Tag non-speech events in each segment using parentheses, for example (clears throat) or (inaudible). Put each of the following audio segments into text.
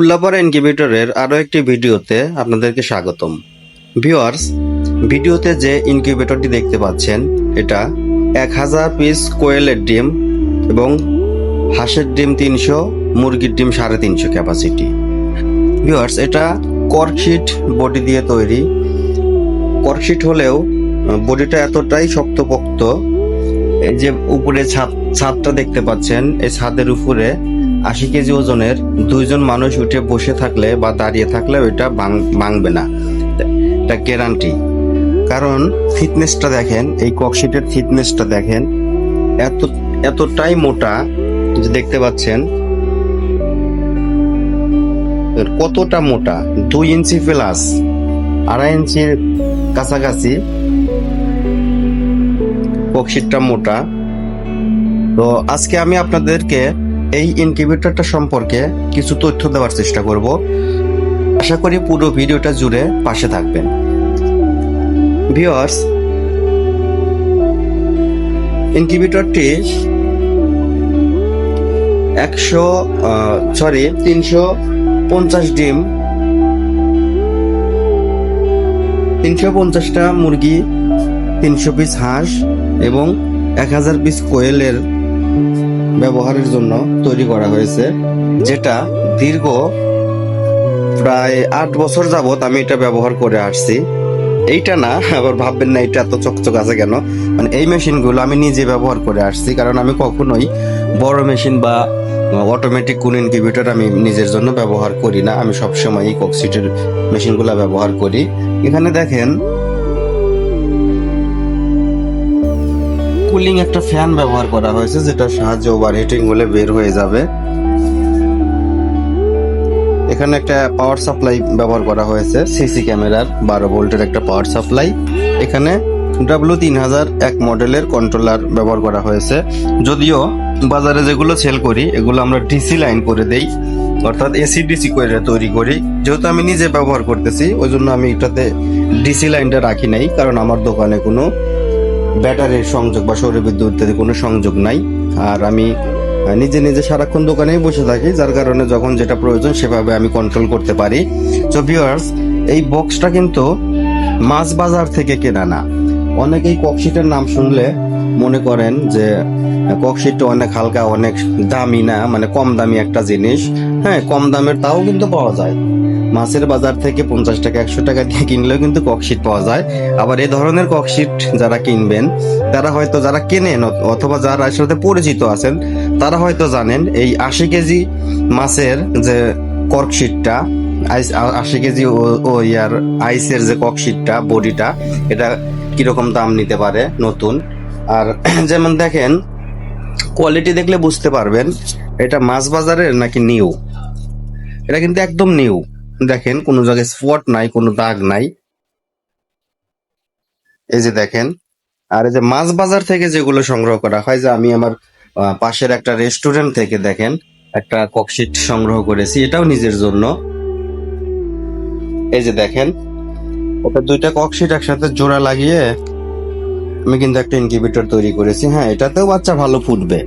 উল্লাপাড়া ইনকিউবেটরের আরও একটি ভিডিওতে আপনাদেরকে স্বাগতম। ভিউয়ার্স, ভিডিওতে যে ইনকিউবেটরটি দেখতে পাচ্ছেন, এটা এক হাজার পিস কোয়েলের ডিম এবং হাঁসের ডিম তিনশো, মুরগির ডিম সাড়ে তিনশো ক্যাপাসিটি ভিউয়ার্স, এটা কর্কশিট বডি দিয়ে তৈরি। কর্কশিট হলেও বডিটা এতটাই শক্তপোক্ত যে উপরে ছাদ, ছাদটা দেখতে পাচ্ছেন, এই ছাদের উপরে আশি কেজি ওজনের দুইজন মানুষ উঠে বসে থাকলে বা দাঁড়িয়ে থাকলে ওইটা ভাঙ- ভাঙবে না। এটা গ্যারান্টি কারণ ফিটনেসটা দেখেন, এই ককশিটের ফিটনেসটা দেখেন, এত, এতটাই মোটা যে দেখতে পাচ্ছেন কতটা মোটা? দুই ইঞ্চি প্লাস আড়াই ইঞ্চির কাছাকাছি ককশিটটা মোটা। তো আজকে আমি আপনাদেরকে এই ইনকিউবেটরটা সম্পর্কে কিছু তথ্য দেওয়ার চেষ্টা করব। আশা করি পুরো ভিডিওটা জুড়ে পাশে থাকবেন। ভিউয়ার্স ইনকিউবেটরটি একশো সরি তিনশো পঞ্চাশ ডিম, তিনশো পঞ্চাশটা মুরগি, তিনশো পিস হাঁস এবং এক হাজার পিস কোয়েলের ব্যবহারের জন্য তৈরি করা হয়েছে, যেটা দীর্ঘ প্রায় আট বছর যাবত আমি এটা ব্যবহার করে আসছি। এইটা না, আবার ভাববেন না, এটা এত চকচক আছে কেন? মানে এই মেশিনগুলো আমি নিজে ব্যবহার করে আসছি, কারণ আমি কখনোই বড় মেশিন বা অটোমেটিক কোন ইনকিউবেটর আমি নিজের জন্য ব্যবহার করি না। আমি সবসময় এই কক্সিটের মেশিনগুলো ব্যবহার করি। এখানে দেখেন কুলিং একটা ফ্যান ব্যবহার করা হয়েছে যেটা সাহায্যে ওভারহিটিং হলে বের হয়ে যাবে। এখানে একটা পাওয়ার সাপ্লাই ব্যবহার করা হয়েছে সিসি ক্যামেরার বারো ভোল্টের একটা পাওয়ার সাপ্লাই এখানে ডাব্লু তিন হাজার এক মডেলের কন্ট্রোলার ব্যবহার করা হয়েছে। যদিও বাজারে যেগুলো সেল করি, এগুলো আমরা ডিসি লাইন করে দেই, অর্থাৎ এসি ডিসি করে তৈরি করি। যেহেতু আমি নিজে ব্যবহার করতেছি, ওই জন্য আমি এটাতে ডিসি লাইনটা রাখি নাই, কারণ আমার দোকানে কোনো ব্যাটারির সংযোগ বা সৌর বিদ্যুৎ ইত্যাদি কোনো সংযোগ নাই। আর আমি নিজে নিজে সারাক্ষণ দোকানেই বসে থাকি, যার কারণে যখন যেটা প্রয়োজন সেভাবে আমি কন্ট্রোল করতে পারি। তো ভিউয়ার্স এই বক্সটা কিন্তু মাছ বাজার থেকে কেনা না। অনেকেই ককশিটের নাম শুনলে মনে করেন যে ককশিটটা অনেক হালকা, অনেক দামি না মানে কম দামি একটা জিনিস। হ্যাঁ কম দামের তাও কিন্তু পাওয়া যায়। মাছের বাজার থেকে পঞ্চাশ টাকা, একশো টাকা দিয়ে কিনলেও কিন্তু ককশিট পাওয়া যায়। আবার এ ধরনের ককশিট যারা কিনবেন, তারা হয়তো যারা কেনেন অথবা যারা এর সাথে পরিচিত আছেন, তারা হয়তো জানেন এই আশি কেজি মাছের যে কর্কশিটটা আইস আশি কেজি ও ইয়ার আইসের যে ককশিটটা বডিটা, এটা কীরকম দাম নিতে পারে নতুন? আর (clears throat) যেমন দেখেন, কোয়ালিটি দেখলে বুঝতে পারবেন, এটা মাছ বাজারের নাকি নিউ? এটা কিন্তু একদম নিউ। দেখেন, কোনো জায়গায় স্পট নাই, কোনো দাগ নাই। এই যে দেখেন, আর এই যে মাছ বাজার থেকে যেগুলো সংগ্রহ করা হয়, যে আমি আমার পাশের একটা রেস্টুরেন্ট থেকে দেখেন, একটা ককশিট সংগ্রহ করেছি, এটাও নিজের জন্য। এই যে দেখেন, ওটা দুইটা ককশিট একসাথে জোড়া লাগিয়ে আমি কিন্তু একটা ইনকিউবেটর তৈরি করেছি। হ্যাঁ এটাতেও বাচ্চা ভালো ফুটবে।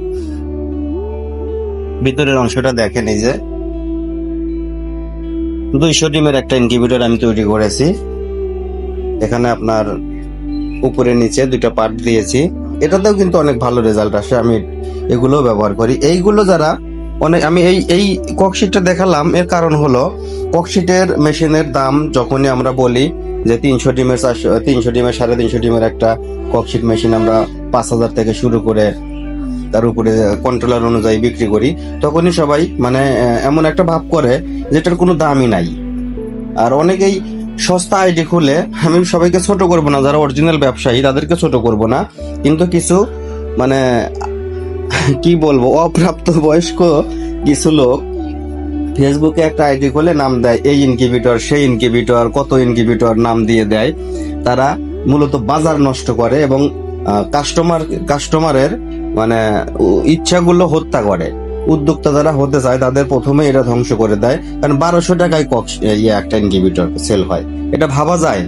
ভিতরের অংশটা দেখেন, এই যে দুইশো ডিমের একটা ইনকিউবেটর আমি তৈরি করেছি। এখানে আপনার উপরে নিচে দুইটা পার্ট দিয়েছি। এটাতেও কিন্তু অনেক ভালো রেজাল্ট আসে, আমি এগুলো ব্যবহার করি। এইগুলো যারা অনেক আমি এই এই ককশিটটা দেখালাম, এর কারণ হলো ককশিটের মেশিনের দাম যখনই আমরা বলি যে তিনশো ডিমের চারশো তিনশো ডিমের সাড়ে তিনশো ডিমের একটা ককশিট মেশিন আমরা পাঁচ হাজার থেকে শুরু করে তার উপরে কন্ট্রোলার অনুযায়ী বিক্রি করি, তখনই সবাই মানে এমন একটা ভাব করে যেটার কোনো দামই নাই। আর অনেকেই সস্তা আইডি খুলে, আমি সবাইকে ছোট করব না, যারা অরিজিনাল ব্যবসায়ী তাদেরকে ছোট করব না। কিন্তু কিছু মানে কি বলব, অপ্রাপ্ত বয়স্ক কিছু লোক ফেসবুকে একটা আইডি খুলে নাম দেয়, এই ইনকিউবেটর সেই ইনকিউবেটর কত ইনকিউবেটর নাম দিয়ে দেয়। তারা মূলত বাজার নষ্ট করে এবং কাস্টমার কাস্টমারের মানে ইচ্ছাগুলো হত্যা করে। উদ্যোক্তা যারা হতে চায়, তাদের প্রথমে এটা ধ্বংস করে দেয়। কারণ বারোশো টাকায় কক্স ইয়ে একটা ইনকিউবেটর সেল হয়। এটা ভাবা যায়।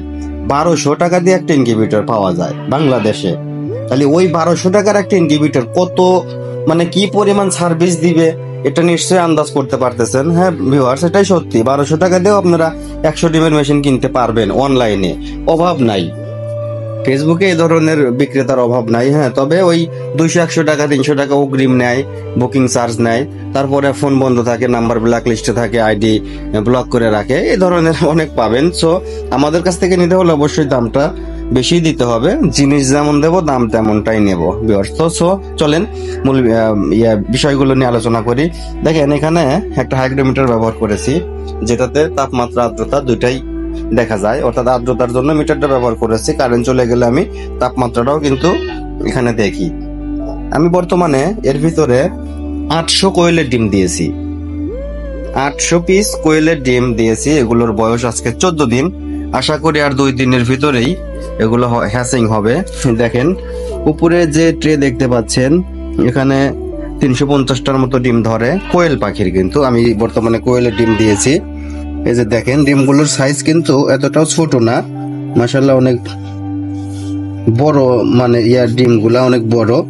বারোশো টাকা দিয়ে একটা ইনকিউবেটর পাওয়া যায় বাংলাদেশে। তাহলে ওই বারোশো টাকার একটা ইনকিউবেটর কত মানে কি পরিমাণ সার্ভিস দিবে, এটা নিশ্চয়ই আন্দাজ করতে পারতেছেন। হ্যাঁ ভিউয়ার্স এটাই সত্যি। বারোশো টাকা দিয়েও আপনারা একশো ডিমের মেশিন কিনতে পারবেন অনলাইনে অভাব নাই। ফেসবুকে এই ধরনের বিক্রেতার অভাব নাই হ্যাঁ তবে ওই দুইশো, একশো টাকা, তিনশো টাকা অগ্রিম নেয় বুকিং চার্জ নেয়, তারপরে ফোন বন্ধ থাকে নাম্বার ব্ল্যাক লিস্টে থাকে আইডি ব্লক করে রাখে, এই ধরনের (laughs) অনেক পাবেন। সো আমাদের কাছ থেকে নিতে হলে অবশ্যই দামটা বেশি দিতে হবে, জিনিস যেমন দেবো, দাম তেমনটাই নেব তো সো চলেন, মূল ইয়ে বিষয়গুলো নিয়ে আলোচনা করি। দেখেন, এখানে একটা হাইগ্রোমিটার ব্যবহার করেছি, যেটাতে তাপমাত্রা, আর্দ্রতা দুইটাই দেখা যায়। অর্থাৎ আর্দ্রতার জন্য মিটারটা ব্যবহার করেছি। কারেন্ট চলে গেলে আমি তাপমাত্রাটাও কিন্তু এখানে দেখি। আমি বর্তমানে এর ভিতরে আটশো কোয়েলের ডিম দিয়েছি। আটশো পিস কোয়েলের ডিম দিয়েছি। এগুলোর বয়স আজকে চোদ্দ দিন। আশা করি আর দুই দিনের ভিতরেই এগুলো হ্যাসিং হবে। দেখেন, উপরে যে ট্রে দেখতে পাচ্ছেন, এখানে তিনশো পঞ্চাশটার মতো ডিম ধরে। কোয়েল পাখির কিন্তু। আমি বর্তমানে কোয়েলের ডিম দিয়েছি। এই যে দেখেন, ডিমগুলোর সাইজ কিন্তু এতটাও ছোট না। মাসাল্লাহ অনেক বড় মানে ইয়ার ডিমগুলা অনেক বড়।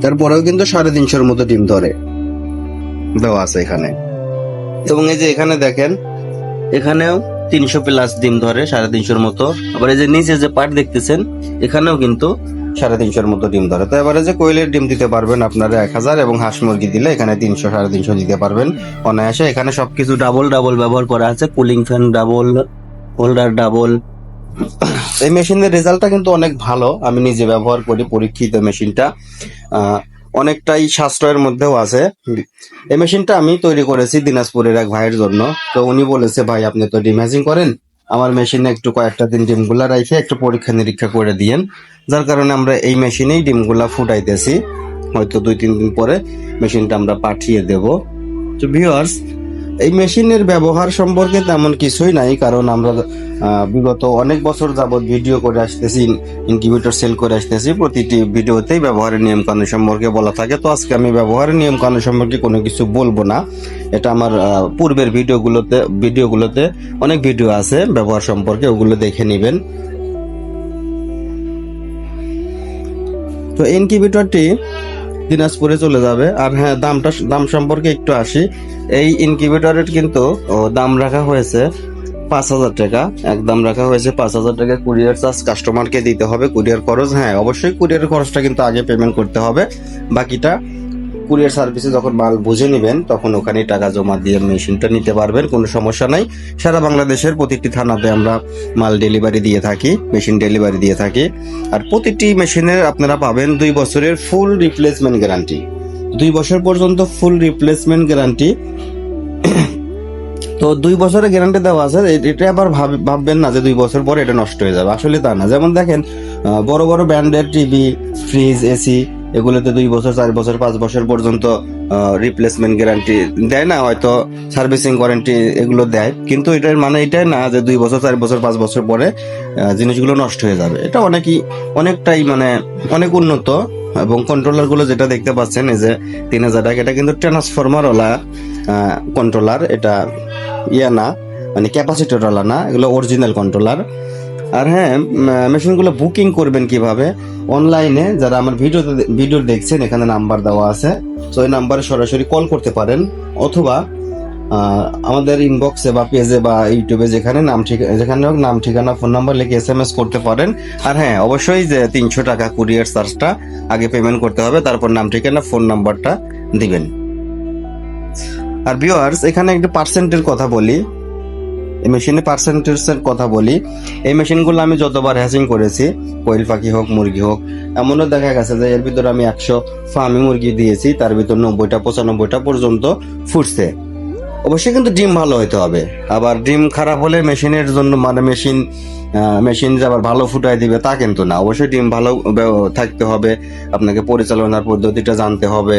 তারপরেও কিন্তু সাড়ে তিনশোর মতো ডিম ধরে। দেওয়া আছে এখানে। এবং এই যে এখানে দেখেন, এখানেও তিনশো প্লাস ডিম ধরে সাড়ে তিনশোর মতো। আবার এই যে নিচে যে পাট দেখতেছেন, এখানেও কিন্তু সাড়ে তিনশোর মতো ডিম ধরে। তো এবারে যে কোয়েলের ডিম দিতে পারবেন আপনারা এক হাজার এবং হাঁস মুরগি দিলে এখানে তিনশো, সাড়ে তিনশো দিতে পারবেন অনায়াসে। এখানে সবকিছু ডাবল ডাবল ব্যবহার করা আছে। Cooling fan double, holder double. এই মেশিনের রেজাল্টটা কিন্তু অনেক ভালো। আমি নিজে ব্যবহার করি পরীক্ষিত মেশিনটা। অনেকটাই সাশ্রয়ের মধ্যেও আছে। এই মেশিনটা আমি তৈরি করেছি দিনাজপুরের এক ভাইয়ের জন্য। তো উনি বলেছে, ভাই, আপনি তো ডিম করেন? আমার মেশিনে একটু কয়েকটা দিন ডিমগুলা রাখে একটু পরীক্ষা নিরীক্ষা করে দিয়েন। যার কারণে আমরা এই মেশিনেই ডিমগুলা ফুটাইতেছি। হয়তো দুই, তিন দিন পরে মেশিনটা আমরা পাঠিয়ে দেব। তো ভিউয়ার্স এই মেশিনের ব্যবহার সম্পর্কে তেমন কিছুই নাই, কারণ আমরা বিগত অনেক বছর যাবত ভিডিও করে আসতেছি, ইনকিউবেটর সেল করে আসতেছি, প্রতিটি ভিডিওতেই ব্যবহারের নিয়ম কানুন সম্পর্কে বলা থাকে। তো আজকে আমি ব্যবহারের নিয়ম কানুন সম্পর্কে কোনো কিছু বলব না। এটা আমার পূর্বের ভিডিওগুলোতে ভিডিওগুলোতে অনেক ভিডিও আছে ব্যবহার সম্পর্কে, ওগুলো দেখে নেবেন। তো ইনকিউবেটরটি দিনাজপুরে চলে যাবে। আর হ্যাঁ দামটা দাম সম্পর্কে একটু আসি। এই ইনকিউবেটরের কিন্তু দাম রাখা হয়েছে পাঁচ হাজার টাকা। একদম রাখা হয়েছে পাঁচ হাজার টাকা। কুরিয়ার চার্জ কাস্টমারকে দিতে হবে। কুরিয়ার খরচ হ্যাঁ অবশ্যই কুরিয়ার খরচটা কিন্তু আগে পেমেন্ট করতে হবে। বাকিটা কুরিয়ার সার্ভিসে যখন মাল বুঝে নেবেন, তখন ওখানে টাকা জমা দিয়ে মেশিনটা নিতে পারবেন, কোনো সমস্যা নাই। সারা বাংলাদেশের প্রতিটি থানাতে আমরা মাল ডেলিভারি দিয়ে থাকি, মেশিন ডেলিভারি দিয়ে থাকি। আর প্রতিটি মেশিনের আপনারা পাবেন দুই বছরের ফুল রিপ্লেসমেন্ট গ্যারান্টি। দুই বছর পর্যন্ত ফুল রিপ্লেসমেন্ট গ্যারান্টি। তো দুই বছরের গ্যারান্টি দেওয়া আছে এটা আবার ভাব- ভাববেন না যে দুই বছর পরে এটা নষ্ট হয়ে যাবে। আসলে তা না। যেমন দেখেন বড় বড় ব্র্যান্ডের টিভি, ফ্রিজ, এসি এগুলোতে দুই বছর, চার বছর, পাঁচ বছর পর্যন্ত রিপ্লেসমেন্ট গ্যারান্টি দেয় না, হয়তো সার্ভিসিং ওয়ারেন্টি এগুলো দেয়। কিন্তু এটার মানে এটাই না যে দুই বছর, চার বছর, পাঁচ বছর পরে জিনিসগুলো নষ্ট হয়ে যাবে। এটা অনেকই, অনেকটাই মানে অনেক উন্নত। এবং কন্ট্রোলারগুলো যেটা দেখতে পাচ্ছেন, এই যে তিন হাজার টাকা, এটা কিন্তু ট্রান্সফরমার ওলা কন্ট্রোলার এটা ইয়া না মানে ক্যাপাসিটর ওলা না, এগুলো অরিজিনাল কন্ট্রোলার আর হ্যাঁ মেশিনগুলো বুকিং করবেন কীভাবে? অনলাইনে, যারা আমার ভিডিও ভিডিও দেখছেন, এখানে নাম্বার দেওয়া আছে। তো এই নাম্বারে সরাসরি কল করতে পারেন, অথবা আমাদের ইনবক্সে বা পেজে বা ইউটিউবে যেখানে নাম ঠিকানা যেখানে হোক নাম, ঠিকানা ফোন নাম্বার লিখে এস এম এস করতে পারেন। আর হ্যাঁ অবশ্যই যে তিনশো টাকা কুরিয়ার চার্জটা আগে পেমেন্ট করতে হবে, তারপর নাম, ঠিকানা ফোন নাম্বারটা দিবেন। আর ভিউয়ার্স এখানে একটু পার্সেন্টের কথা বলি। এই মেশিনে পার্সেন্টেজের কথা বলি, এই মেশিনগুলো আমি যতবার হ্যাচিং করেছি, কোয়েল পাখি হোক, মুরগি হোক, এমনও দেখা গেছে যে এর ভিতরে আমি একশো ফার্মি মুরগি দিয়েছি, তার ভিতর নব্বইটা, পঁচানব্বইটা পর্যন্ত ফুটছে। অবশ্যই কিন্তু ডিম ভালো হতে হবে। আবার ডিম খারাপ হলে মেশিনের জন্য মানে মেশিন মেশিন যে আবার ভালো ফুটাই দিবে তা কিন্তু না। অবশ্যই ডিম ভালো থাকতে হবে, আপনাকে পরিচালনার পদ্ধতিটা জানতে হবে।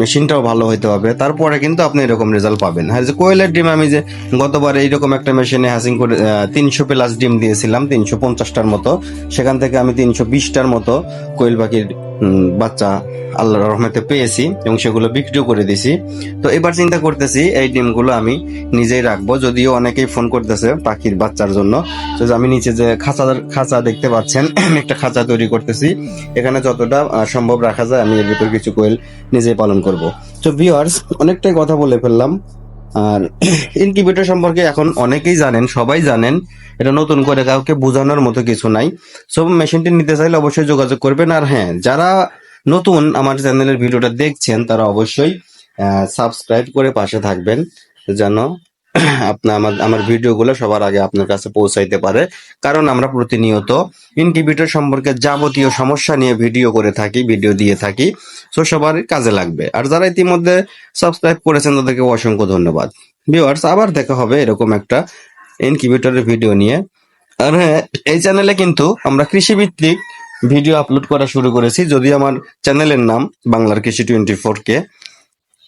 মেশিনটাও ভালো হইতে হবে। তারপরে কিন্তু আপনি এরকম রেজাল্ট পাবেন। হ্যাঁ যে কোয়েলের ডিম আমি যে গতবার এইরকম একটা মেশিনে হ্যাসিং করে তিনশো প্লাস ডিম দিয়েছিলাম, তিনশো পঞ্চাশটার মতো। সেখান থেকে আমি তিনশো বিশটার মতো কোয়েল পাখির বাচ্চা আল্লাহর রহমতে পেয়েছি এবং সেগুলো বিক্রিও করে দিছি। তো এবার চিন্তা করতেছি, এই ডিমগুলো আমি নিজেই রাখব। যদিও অনেকেই ফোন করতেছে পাখির বাচ্চার জন্য। তো আমি নিচে যে খাঁচা খাঁচা দেখতে পাচ্ছেন, (clears throat) একটা খাঁচা তৈরি করতেছি। এখানে যতটা সম্ভব রাখা যায়, আমি এর ভিতর কিছু কোয়েল নিজেই পালন করব। তো ভিউয়ার্স অনেকটাই কথা বলে ফেললাম। আর ইনকিউবেটর সম্পর্কে এখন অনেকেই জানেন, সবাই জানেন, এটা নতুন করে কাউকে বোঝানোর মতো কিছু নাই। সব মেশিনটি নিতে চাইলে অবশ্যই যোগাযোগ করবেন। আর হ্যাঁ যারা নতুন আমার চ্যানেলের ভিডিওটা দেখছেন, তারা অবশ্যই সাবস্ক্রাইব করে পাশে থাকবেন, যেন আপনার আমার আমার ভিডিওগুলো সবার আগে আপনার কাছে পৌঁছাইতে পারে। কারণ আমরা প্রতিনিয়ত ইনকিউবেটর সম্পর্কে যাবতীয় সমস্যা নিয়ে ভিডিও করে থাকি, ভিডিও দিয়ে থাকি, সো সবার কাজে লাগবে। আর যারা ইতিমধ্যে সাবস্ক্রাইব করেছেন তাদেরকে অসংখ্য ধন্যবাদ। ভিউয়ার্স, আবার দেখা হবে এরকম একটা ইনকিউবেটরের ভিডিও নিয়ে। আর হ্যাঁ এই চ্যানেলে কিন্তু আমরা কৃষিভিত্তিক ভিডিও আপলোড করা শুরু করেছি। যদি আমার চ্যানেলের নাম বাংলার কৃষি টোয়েন্টি ফোর কে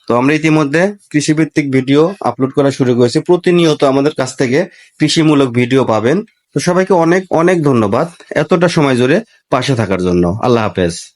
তো আমরা ইতিমধ্যে কৃষিভিত্তিক ভিডিও আপলোড করা শুরু করেছি। প্রতিনিয়ত আমাদের কাছ থেকে কৃষিমূলক ভিডিও পাবেন। তো সবাইকে অনেক অনেক ধন্যবাদ। এতটা সময় জুড়ে পাশে থাকার জন্য। আল্লাহ হাফেজ।